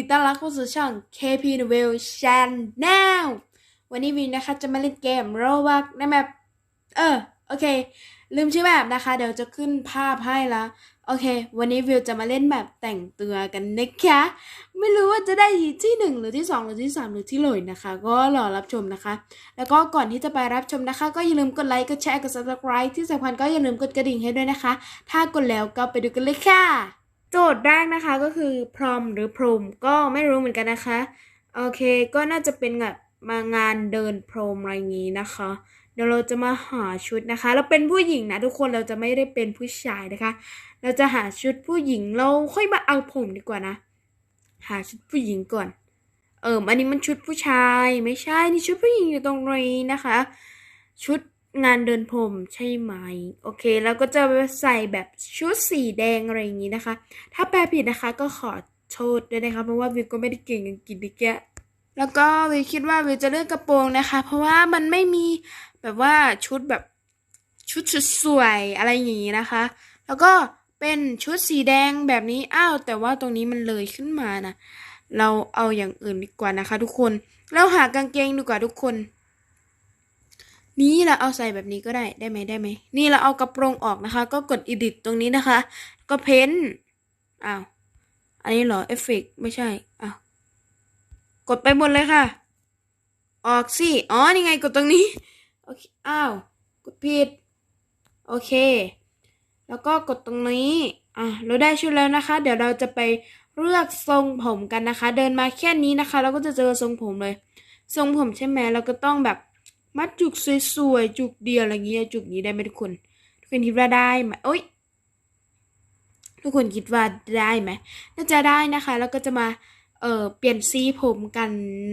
ดีต้อนรับเข้าสู่ช่อง KP Novel Channel วันนี้วินนะคะจะมาเล่นเกมโรบักในแมปเออ โอเค ลืมชื่อแบบนะคะ เดี๋ยวจะขึ้นภาพให้ละโอเค วันนี้วิวจะมาเล่นแบบแต่งตัวกันนะคะ ไม่รู้ว่าจะได้ที่หนึ่งหรือที่สองหรือที่สามหรือที่เลยนะคะ ก็รอรับชมนะคะ แล้วก็ก่อนที่จะไปรับชมนะคะ ก็อย่าลืมกดไลค์กดแชร์กด subscribe ที่สำคัญก็อย่าลืมกดกระดิ่งให้ด้วยนะคะ ถ้ากดแล้วก็ไปดูกันเลยค่ะ โจทย์แรกนะคะก็คือพรอมหรือพรมก็ไม่รู้เหมือนกันนะคะ โอเคก็น่าจะเป็นแบบมางานเดินพรมอะไรงนี้นะคะ เดี๋ยวเราจะมาหาชุดนะคะ เราเป็นผู้หญิงนะทุกคนเราจะไม่ได้เป็นผู้ชายนะคะ เราจะหาชุดผู้หญิงเราค่อยมาเอาผมดีกว่านะ หาชุดผู้หญิงก่อน เอออันนี้มันชุดผู้ชายไม่ใช่นี่ชุดผู้หญิงอยู่ตรงนี้นะคะ ชุด งานเดินพรมใช่ไหม โอเค แล้วก็จะใส่แบบชุดสีแดงอะไรอย่างนี้นะคะ ถ้าแปลผิดนะคะก็ขอโทษด้วยนะคะ เพราะว่าวิวก็ไม่ได้เก่งอังกฤษดิแกะแล้วก็วิวคิดว่าวิวจะเลือกกระโปรงนะคะ เพราะว่ามันไม่มีแบบว่าชุดแบบชุดสวยอะไรอย่างนี้นะคะ แล้วก็เป็นชุดสีแดงแบบนี้ อ้าว แต่ว่าตรงนี้มันเลยขึ้นมานะ เราเอาอย่างอื่นดีกว่านะคะ ทุกคน เราหากางเกงดีกว่าทุกคน นี่เราเอาใส่แบบนี้ก็ได้ได้ไหมได้ไหมนี่เราเอากระโปรงออกนะคะ ก็กด edit ตรงนี้นะคะ ก็เพ้นอ้าวอันนี้เหรอเอฟเฟกไม่ใช่อ้าวกดไปหมดเลยค่ะ ออกสิอ๋อนี่ไงกดตรงนี้โอเคอ้าวกดผิดโอเค แล้วก็กดตรงนี้อะเราได้ชุดแล้วนะคะ เดี๋ยวเราจะไปเลือกทรงผมกันนะคะ เดินมาแค่นี้นะคะ เราก็จะเจอทรงผมเลย ทรงผมใช่ไหมเราก็ต้องแบบ มัดจุกสวยๆ จุกเดียวอะไรเงี้ย จุกนี้ได้ไหมทุกคน ทุกคนคิดว่าได้ไหมโอ๊ยทุกคนคิดว่าได้ไหมน่าจะได้นะคะ แล้วก็จะมาเอ่อเปลี่ยนสีผมกัน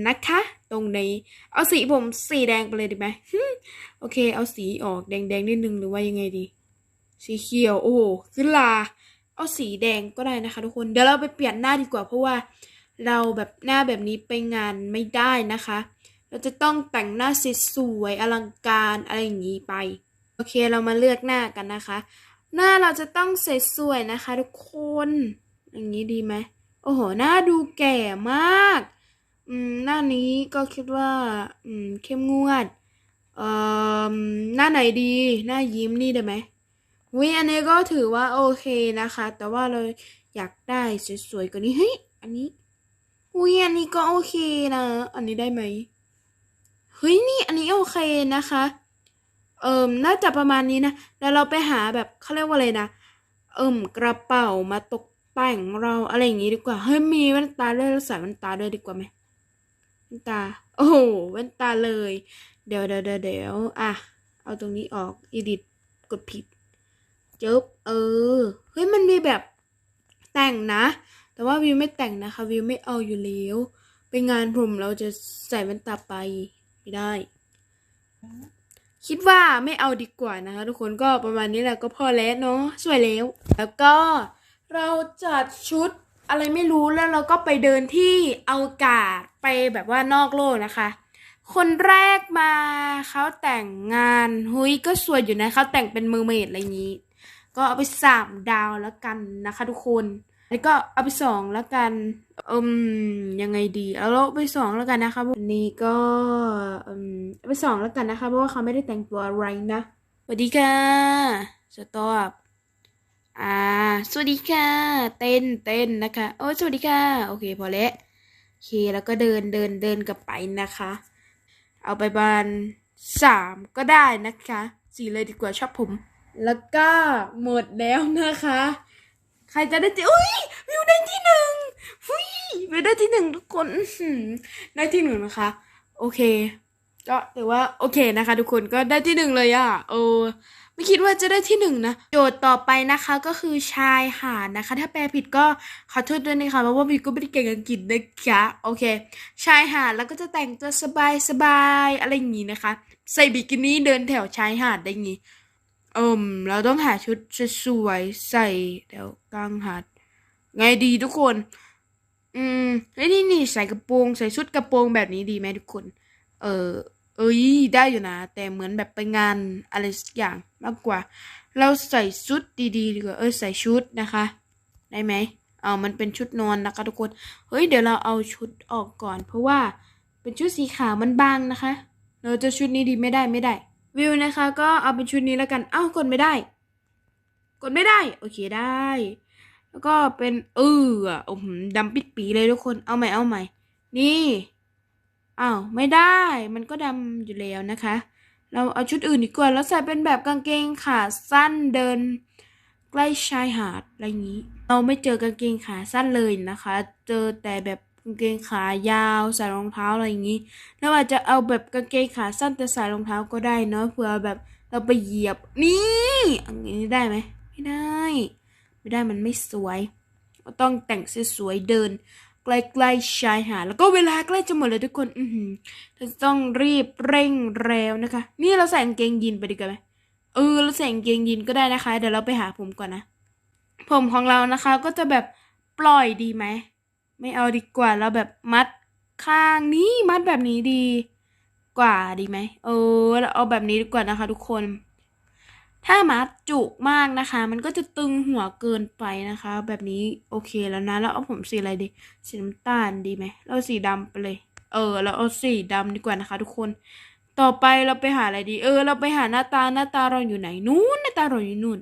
นะคะ ตรงนี้ เอาสีผมสีแดงไปเลยดีไหมโอเค เอาสีออกแดงๆนิดนึงหรือว่ายังไงดี สีเขียวโอ้โหขึ้นลา เอาสีแดงก็ได้นะคะ ทุกคนเดี๋ยวเราไปเปลี่ยนหน้าดีกว่าเพราะว่า เราแบบหน้าแบบนี้ไปงานไม่ได้นะคะ เราจะต้องแต่งหน้าสวยๆอลังการอะไรอย่างนี้ไป โอเคเรามาเลือกหน้ากันนะคะ หน้าเราจะต้องสวยๆนะคะทุกคน อย่างนี้ดีไหมโอ้โหหน้าดูแก่มาก อืมหน้านี้ก็คิดว่าอืมเข้มงวดเอ่อหน้าไหนดีหน้ายิ้มนี่ได้ไหมวิอันนี้ก็ถือว่าโอเคนะคะ แต่ว่าเราอยากได้สวยๆกว่านี้เฮ้ยอันนี้วิอันนี้ก็โอเคนะ อันนี้ได้ไหม เฮ้ยนี่อันนี้โอเคนะคะ เอิมน่าจะประมาณนี้นะ แล้วเราไปหาแบบเขาเรียกว่าอะไรนะ เอิมกระเป๋ามาตกแต่งเราอะไรอย่างงี้ดีกว่า เฮ้ยมีแว่นตาด้วยเราใส่แว่นตาด้วยดีกว่าไหมแว่นตา โอ้โหแว่นตาเลย เดี๋ยวเดี๋ยวเดี๋ยวอะ เอาตรงนี้ออก edit กดผิดจบเออ เฮ้ยมันมีแบบแต่งนะ แต่ว่าวิวไม่แต่งนะคะ วิวไม่เอาอยู่แล้ว ไปงานผมเราจะใส่แว่นตาไป ไม่ได้ คิดว่าไม่เอาดีกว่านะคะ ทุกคนก็ประมาณนี้แหละก็พอแล้วเนาะสวยแล้ว แล้วก็เราจัดชุดอะไรไม่รู้แล้วเราก็ไปเดินที่อวกาศไปแบบว่านอกโลกนะคะ คนแรกมาเขาแต่งงานหุยก็สวยอยู่นะเขาแต่งเป็นเมอร์เมดอะไรอย่างนี้ ก็เอาไปสามดาวแล้วกันนะคะ ทุกคน แล้วก็เอาไปสองแล้วกันอืมยังไงดี เอาเราไปสองแล้วกันนะคะวันนี้ก็อืมเอาไปสองแล้วกันนะคะเพราะว่าเขาไม่ได้แต่งตัวอะไรนะสวัสดีค่ะสตอปอ่า สวัสดีค่ะ เต้นเต้นนะคะ โอ้สวัสดีค่ะ โอเค พอแล้วโอเค แล้วก็เดินเดินเดินกลับไปนะคะ เอาไปบานสามก็ได้นะคะ สี่เลยดีกว่าชอบผม แล้วก็หมดแล้วนะคะ ใครจะได้ที่อุ้ยวิวได้ที่หนึ่งอุ้ยวิวได้ที่หนึ่งทุกคนได้ที่หนึ่งนะคะ โอเค ก็ถือว่าโอเคนะคะ ทุกคนก็ได้ที่หนึ่งเลยอะเออไม่คิดว่าจะได้ที่หนึ่งนะ โจทย์ต่อไปนะคะก็คือชายหาดนะคะ ถ้าแปลผิดก็ขอโทษด้วยนะคะเพราะว่าวิวก็ไม่ได้เก่งอังกฤษนะคะโอเค ชายหาดแล้วก็จะแต่งตัวสบายสบายๆอะไรอย่างนี้นะคะ ใส่บิกินี่เดินแถวชายหาดได้งี้ เอิมเราต้องหาชุดสวยๆใส่แถวกลางหาดไงดีทุกคน อืมเฮ้นี่นี่ใส่กระโปรงใส่ชุดกระโปรงแบบนี้ดีไหมทุกคน เออ เอ้ยได้อยู่นะ แต่เหมือนแบบไปงานอะไรสักอย่างมากกว่า เราใส่ชุดดีๆดีกว่าเออใส่ชุดนะคะ ได้ไหมเอามันเป็นชุดนอนนะคะทุกคน เฮ้ยเดี๋ยวเราเอาชุดออกก่อน เพราะว่าเป็นชุดสีขาวมันบางนะคะ เราจะชุดนี้ดีไม่ได้ไม่ได้ วิวนะคะ ก็เอาเป็นชุดนี้แล้วกัน เอ้ากดไม่ได้ กดไม่ได้ โอเคได้ แล้วก็เป็นเอออะโอ้โหดำปิดปีเลยทุกคน เอาใหม่เอาใหม่ นี่อ้าวไม่ได้ มันก็ดำอยู่แล้วนะคะ เราเอาชุดอื่นดีกว่า แล้วใส่เป็นแบบกางเกงขาสั้นเดิน ใกล้ชายหาดอะไรอย่างนี้ เราไม่เจอกางเกงขาสั้นเลยนะคะ เจอแต่แบบางเกงขายาวใส่รองเท้าอะไรอย่างนี้ แล้วอาจจะเอาแบบกางเกงขาสั้นแต่ใส่รองเท้าก็ได้เนาะเผื่อแบบเราไปเหยียบนี่อย่างนี้ได้ไหมไม่ได้ ไม่ได้มันไม่สวยเราต้องแต่งสวยๆเดินใกล้ๆชายหาดแล้วก็เวลาใกล้จะหมดเลยทุกคนอือหือเราจะต้องรีบเร่งเร็วนะคะ นี่เราใส่กางเกงยีนไปดีกว่าไหมเออเราใส่กางเกงยีนก็ได้นะคะ เดี๋ยวเราไปหาผมก่อนนะ ผมของเรานะคะก็จะแบบปล่อยดีไหม ไม่เอาดีกว่าเราแบบมัดข้างนี้มัดแบบนี้ดีกว่าดีไหมเออเราเอาแบบนี้ดีกว่านะคะ ทุกคน ถ้ามัดจุกมากนะคะ มันก็จะตึงหัวเกินไปนะคะ แบบนี้โอเคแล้วนะแล้วเอาผมสีอะไรดีสีน้ำตาลดีไหมเราสีดำไปเลย เออ เราเอาสีดำดีกว่านะคะ ทุกคน ต่อไปเราไปหาอะไรดี เออ เราไปหาหน้าตาหน้าตาเราอยู่ไหนนู้นหน้าตาเราอยู่นู่น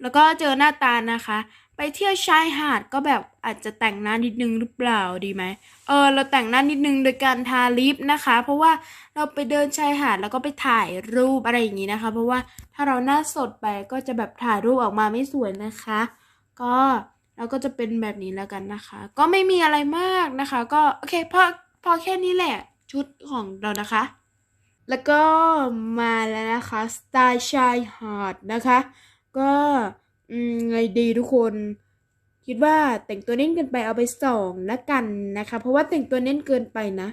แล้วก็เจอหน้าตานะคะ ไปเที่ยวชายหาดก็แบบอาจจะแต่งหน้านิดนึงหรือเปล่าดีไหมเออเราแต่งหน้านิดนึงโดยการทาลิปนะคะ เพราะว่าเราไปเดินชายหาดแล้วก็ไปถ่ายรูปอะไรอย่างนี้นะคะ เพราะว่าถ้าเราหน้าสดไปก็จะแบบถ่ายรูปออกมาไม่สวยนะคะ ก็เราก็จะเป็นแบบนี้แล้วกันนะคะ ก็ไม่มีอะไรมากนะคะ ก็โอเคพอพอแค่นี้แหละชุดของเรานะคะ แล้วก็มาแล้วนะคะสไตล์ชายหาดนะคะ ก็ อืมไงดีทุกคน คิดว่าแต่งตัวเน้นเกินไปเอาไปสองละกันนะคะ เพราะว่าแต่งตัวเน้นเกินไปนะ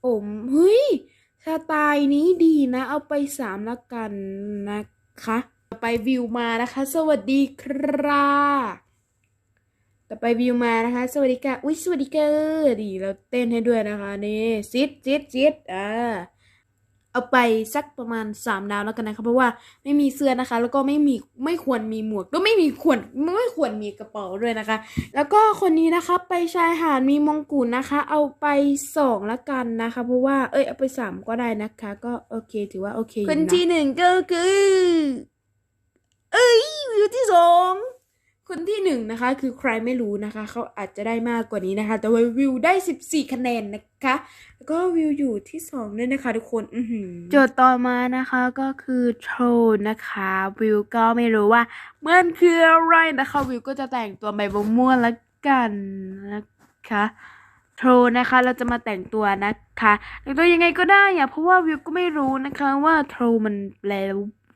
โอมเฮ้ยสไตล์นี้ดีนะ เอาไปสามละกันนะคะต่อไปวิวมานะคะ สวัสดีครับต่อไปวิวมานะคะ สวัสดีค่ะอุ้ยสวัสดีค่ะดีเราเต้นให้ด้วยนะคะนี่ซิดซิดซิดอ่า เอาไปสักประมาณสามดาวแล้วกันนะคะ เพราะว่าไม่มีเสื้อนะคะ แล้วก็ไม่มีไม่ควรมีหมวกก็ไม่มีควรไม่ควรมีกระเป๋าด้วยนะคะ แล้วก็คนนี้นะคะไปชายหาดมีมงกุฎนะคะ เอาไปสองละกันนะคะ เพราะว่าเอ้ยเอาไปสามก็ได้นะคะ ก็โอเคถือว่าโอเคคนที่หนึ่งก็คือ เอ้ยวิวที่สอง คนที่หนึ่งนะคะคือใครไม่รู้นะคะ เขาอาจจะได้มากกว่านี้นะคะ แต่ว่าวิวได้สิบสี่คะแนนนะคะ แล้วก็วิวอยู่ที่สองด้วยนะคะทุกคนอือหือโจทย์ต่อมานะคะก็คือโทรนะคะ วิวก็ไม่รู้ว่ามันคืออะไรนะคะ วิวก็จะแต่งตัวใบบม่วนละกันนะคะโทรนะคะเราจะมาแต่งตัวนะคะแต่งตัวยังไงก็ได้อะเพราะว่าวิวก็ไม่รู้นะคะว่าโทรมันแปล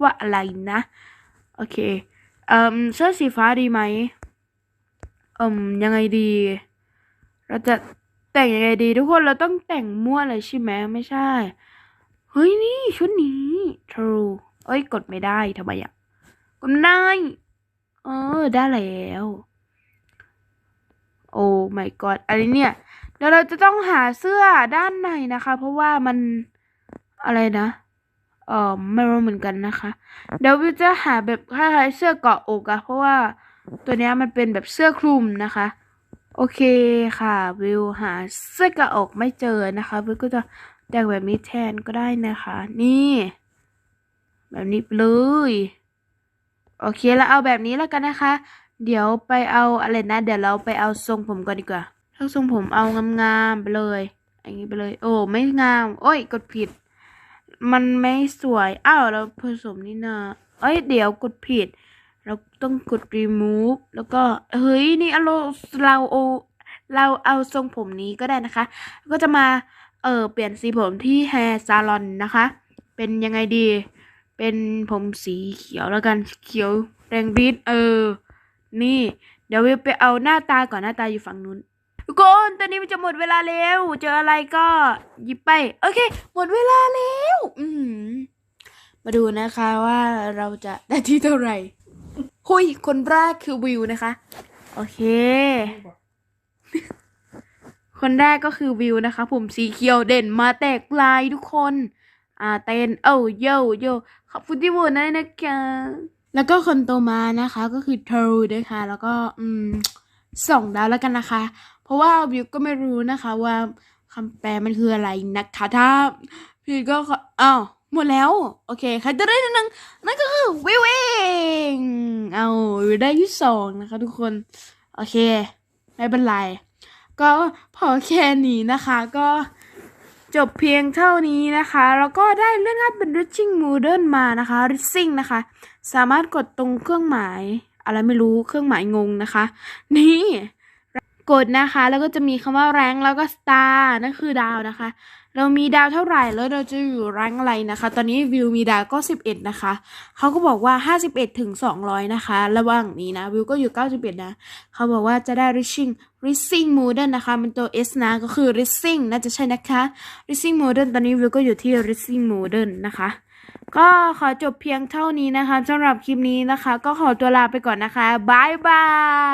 ว่าอะไรนะ โอเค เอ่มเสื้อสีฟ้าดีไหมเอ่มยังไงดี เราจะแต่งยังไงดี ทุกคนเราต้องแต่งมั่วเลยใช่ไหมไม่ใช่ เฮ้ยนี่ชุดนี้ true เอ้ยกดไม่ได้ทำไมอะกดไม่ได้เออได้แล้วโอ้ my god อะไรเนี่ยเดี๋ยวเราจะต้องหาเสื้อด้านในนะคะ เพราะว่ามันอะไรนะ เออไม่รู้เหมือนกันนะคะ เดี๋ยววิวจะหาแบบคล้ายๆเสื้อเกาะอกอะเพราะว่าตัวเนี้ยมันเป็นแบบเสื้อคลุมนะคะ โอเคค่ะ วิวหาเสื้อเกาะอกไม่เจอนะคะ วิวก็จะแต่งแบบนี้แทนก็ได้นะคะ นี่ แบบนี้เลยโอเคแล้วเอาแบบนี้แล้วกันนะคะ เดี๋ยวไปเอาอะไรนะ เดี๋ยวเราไปเอาทรงผมก่อนดีกว่าถ้าทรงผมเอางามๆไปเลยอย่างนี้ไปเลย โอ้ไม่งาม โอ้ยกดผิด มันไม่สวย อ้าว เราผสมนี่นาเอ้ย เดี๋ยวกดผิด เราต้องกด remove แล้วก็ เฮ้ย นี่เราเราเอเราเอาทรงผมนี้ก็ได้นะคะ ก็จะมา เออเปลี่ยนสีผมที่ hair salon นะคะ เป็นยังไงดี เป็นผมสีเขียวแล้วกัน เขียวแดงรีดเออ นี่ เดี๋ยววิวไปเอาหน้าตาก่อนหน้าตาอยู่ฝั่งนู้น ทุกคนตอนนี้มันจะหมดเวลาแล้ว เจออะไรก็หยิบไป โอเค หมดเวลาแล้ว อืมาดูนะคะว่าเราจะได้ที่เท่าไหร่หุยคนแรกคือวิวนะคะ โอเค คนแรกก็คือวิวนะคะ ผมสีเขียวเด่นมาแตกลายทุกคน อ่าเต้นเอ้าโยโยขอบคุณที่โหวตนะนะคะแล้วก็คนโตมานะคะ ก็คือเทอร์ด้วยค่ะแล้วก็ อืม สองดาวแล้วกันนะคะ เพราะว่าวิวก็ไม่รู้นะคะว่าคำแปลมันคืออะไรนะคะถ้าพี่ก็ออ้าวหมดแล้ว โอเคใครจะได้นึ่งนั่นก็คือวิวเองเอาวิวได้ที่สองนะคะ ทุกคน โอเค ไม่เป็นไร ก็พอแค่นี้นะคะ ก็จบเพียงเท่านี้นะคะ แล้วก็ได้เลื่อนขั้นเป็น Reaching Modern มานะคะ Reaching นะคะ สามารถกดตรงเครื่องหมาย อะไรไม่รู้เครื่องหมายงงนะคะ นี่กดนะคะ แล้วก็จะมีคำว่าแรงแล้วก็ star นั่นคือดาวนะคะ เรามีดาวเท่าไหร่แล้วเราจะอยู่แรงอะไรนะคะ ตอนนี้วิวมีดาวก็ 11 นะคะเขาก็บอกว่า 51ถึง200 นะคะ ระหว่างนี้นะ วิวก็อยู่ 91 นะเขาบอกว่าจะได้ reaching reaching modern นะคะมันตัว S นะก็คือ reaching น่าจะใช่นะคะ reaching modern ตอนนี้วิวก็อยู่ที่ reaching modern นะคะ ก็ขอจบเพียงเท่านี้นะคะสำหรับคลิปนี้นะคะ ก็ขอตัวลาไปก่อนนะคะบายบาย